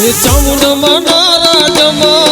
હે ચામુંડમાના રાજમાં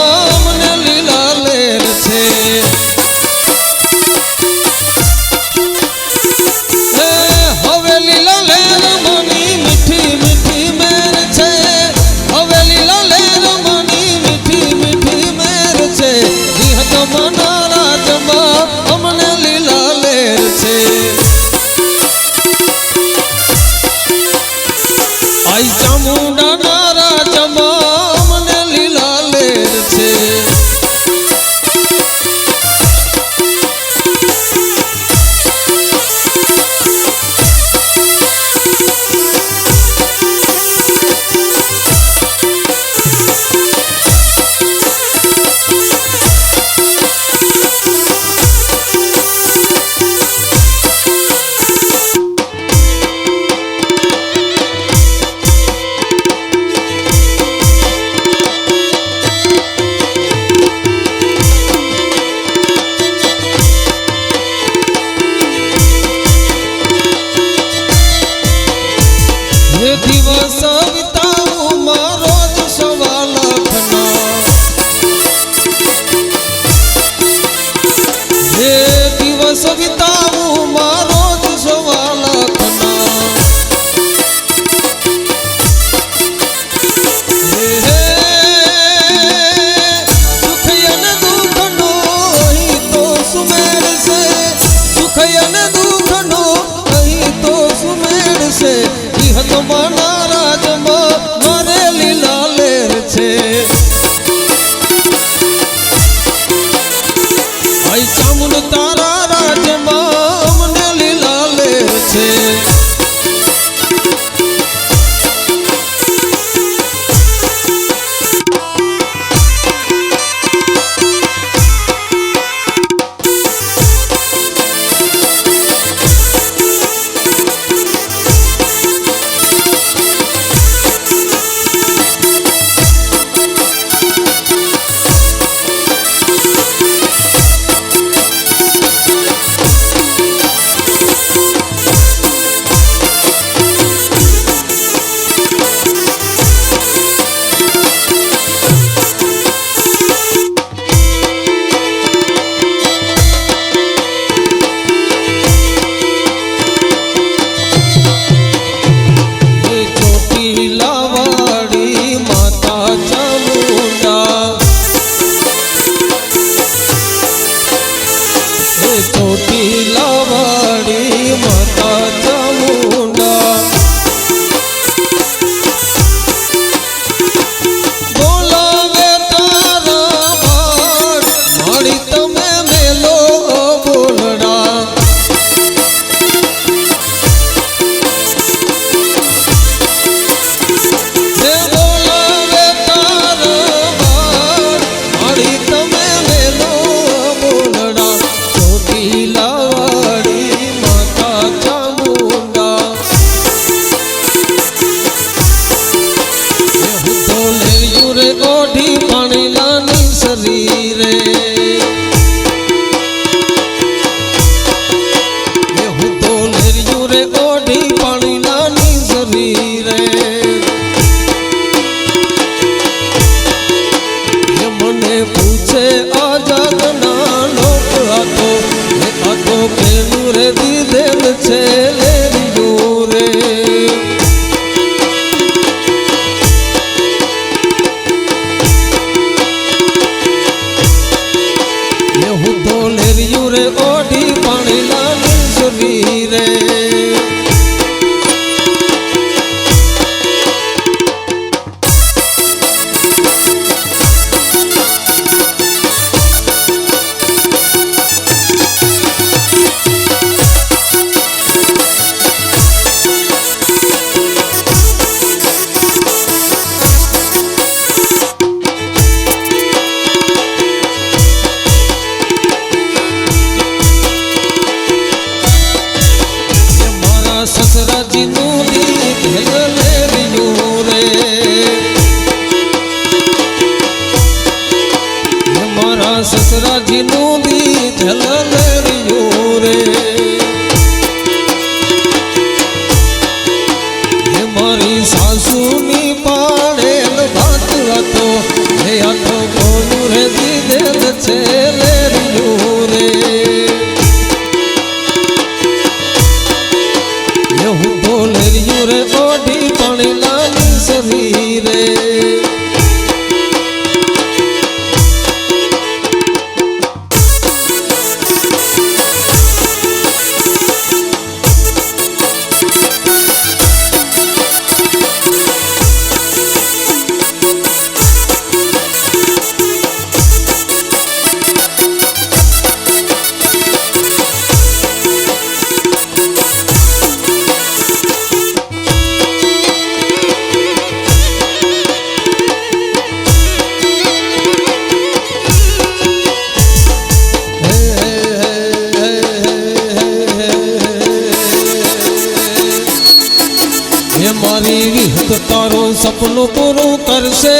સપનું પૂરું કરશે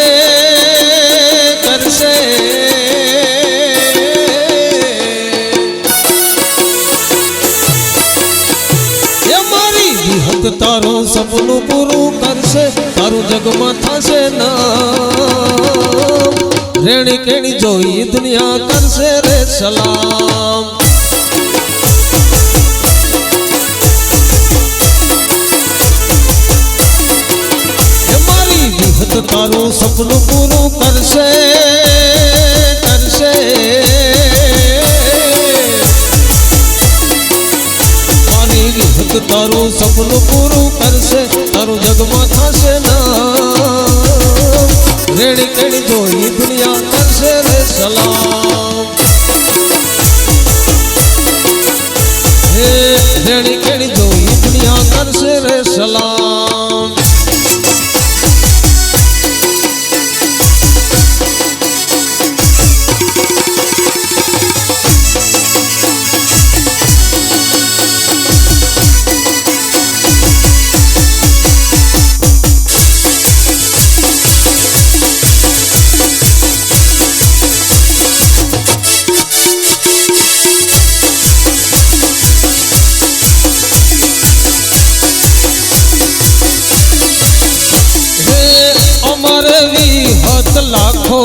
કરશે. મારી વિહત તારું સપનું પૂરું કરશે, તારું જગમાં થશે ના રેણી કેણી જોઈ દુનિયા કરશે રે સલામ. તારું સપનું પૂરું કરશે કરશે. મારી વિહત તારું સપનું પૂરું કરશે, તારું જગમાં થશે ના. રેણી કેણી જોઈ દુનિયા કરશે રે સલામ. હે રેણી કેણી જોઈ દુનિયા કરશે રે સલામ.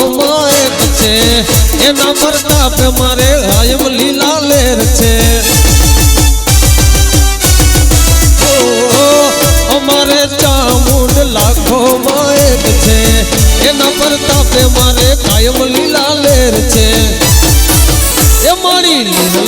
માં એક છે. એના પ્રતાપે મારે આયમ લીલા લેર છે. અમારે ચામુંડ લાખો માં એક છે. એના પ્રતાપે મારે કાયમ લીલા લેર છે. એ મારી લીલ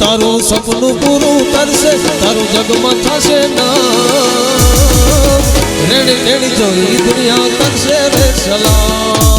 તારું સપનું પૂરું કરશે, તારું જગમાં થશે ના. રેણી રેણી જોઈ દુનિયા કરશે રે સલામ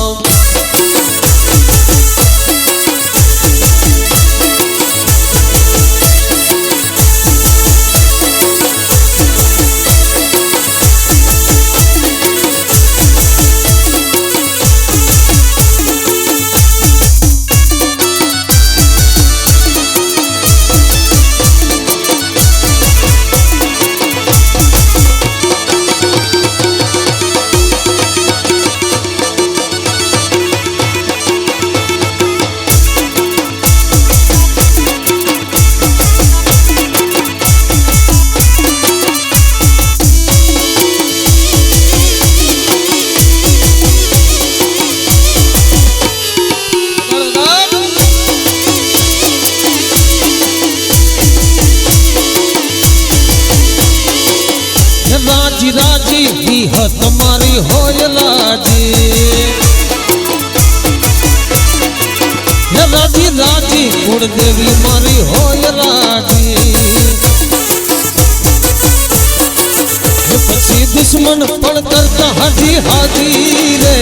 હાજી રે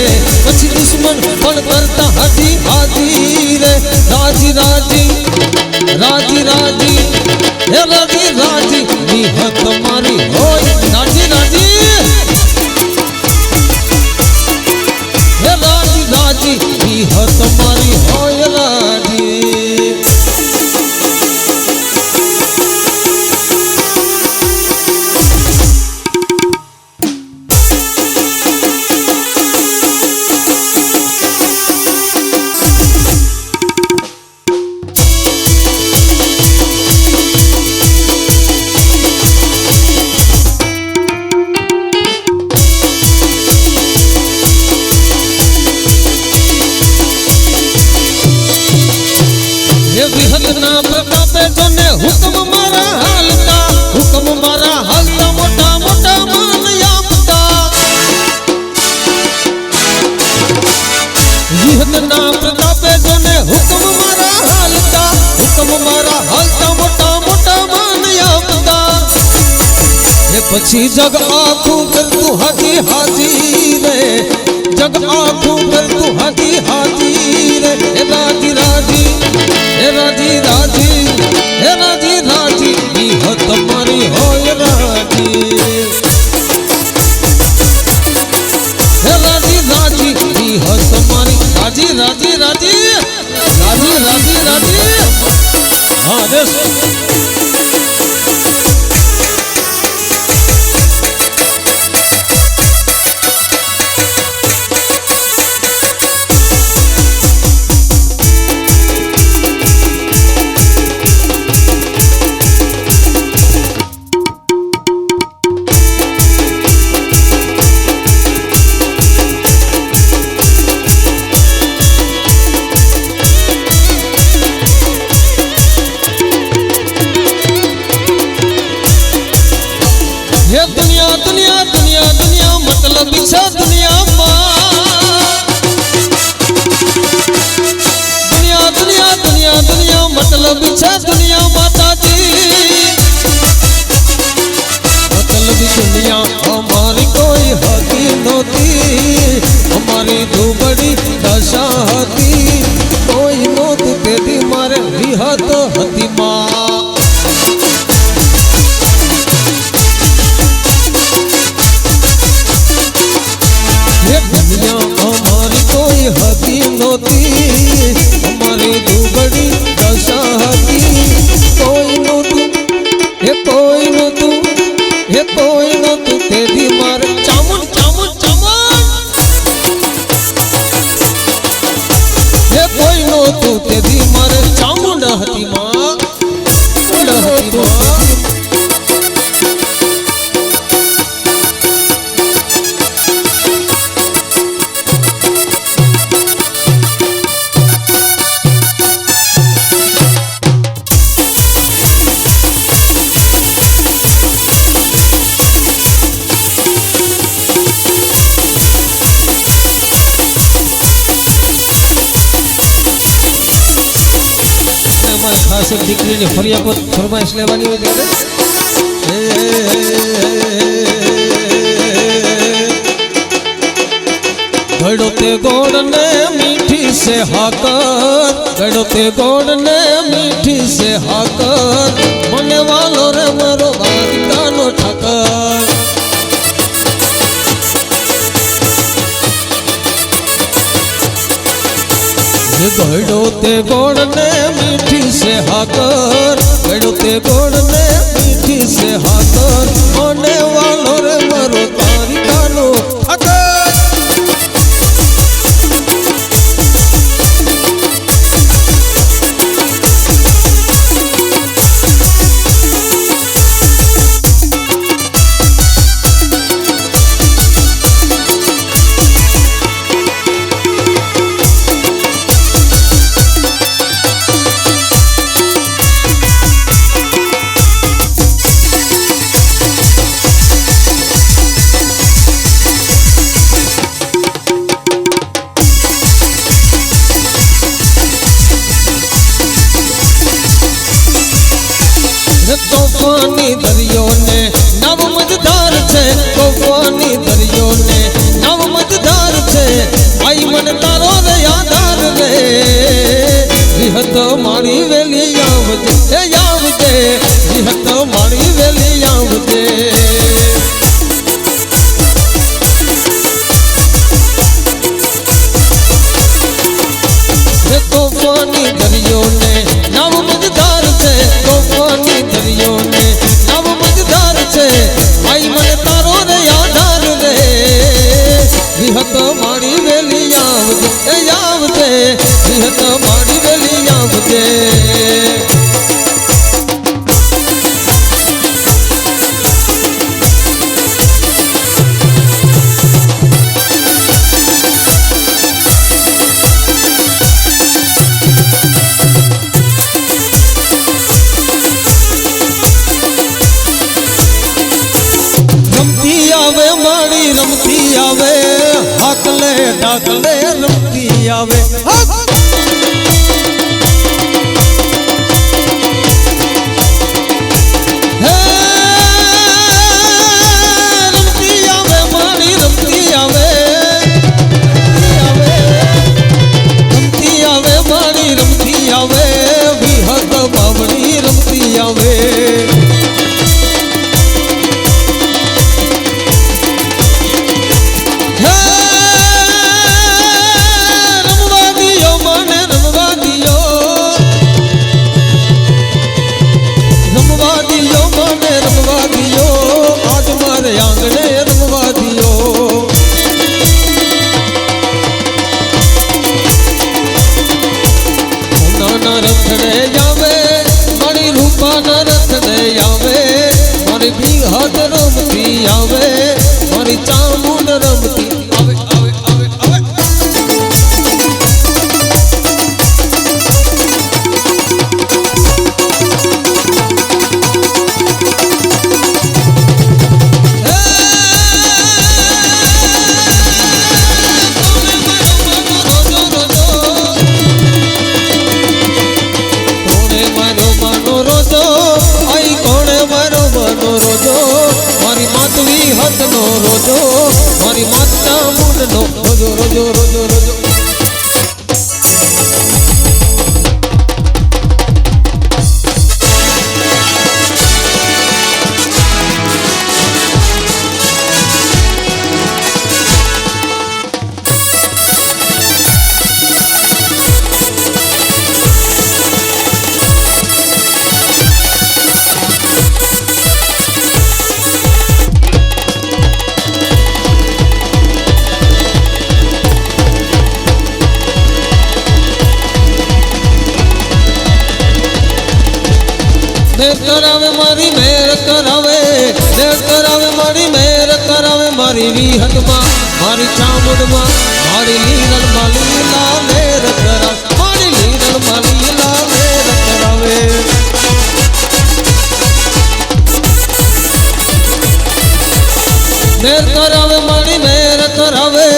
પછી દુશ્મન પણ કરતા હાજી હાજી રે રાજી રાજી રાજી રાજી, હે રાજી રાજી વિહત પછી જગ આખું કરતું હાથી હાથી રે. જગ આખું કરતું હાથી હાથી રે. હે રાજી રાજી, હે રાજી રાજી, હે રાજી રાજી નિહ તમારી હોય રાજી. હે રાજી રાજી નિહ તમારી રાજી રાજી રાજી રાજી રાજી રાજી. હા મારી ધુબડી દશા હતી. કરજો ફરી આપો ફરમાઈશ લેવાની હોય ત્યારે. ગળોતે ગોળ ને મીઠી સે હાકર ગળોતે ગોળ ને મીઠી સે હાકર. મને વાલો રે મારો બાદકાનો ઠાકર. ગળ્યો તે ગોળ ને મીઠી સે હાકર. ગળ્યો તે ગોળ ને મીઠી સે હાકર. ઓને વાલો રે મરો આવજે વિહત મારી વેલી આવજે આવજે વિહત મારી આવે મારી રમતી આવે હાકલે ઢાકલે. হজরত পিয়াবে રોજો રોજો રોજો. કરાવે મારી મેર, કરાવે. મેર કરાવે મારી મેર, કરાવે મારી વિહતમાં મારી ચામુંડમાં મારી લીલમાં લીલા મેર કરાવે. મારી લીલમાં લીલા મેર કરાવે. મેર કરાવે મારી મેર કરાવે.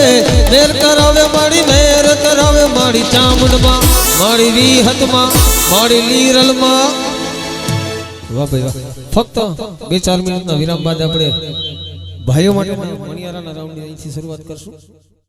મેર કરાવે મારી મેર કરાવે. મારી ચામુંડમાં મારી વિહતમાં મારી લીરલમાં વાહ ભાઈ વાહ ફક્ત બે ચાર મિનિટના વિરામ બાદ આપણે ભાઈઓ માટે મણિયારાના રાઉન્ડની અહીંથી શરૂઆત કરશું.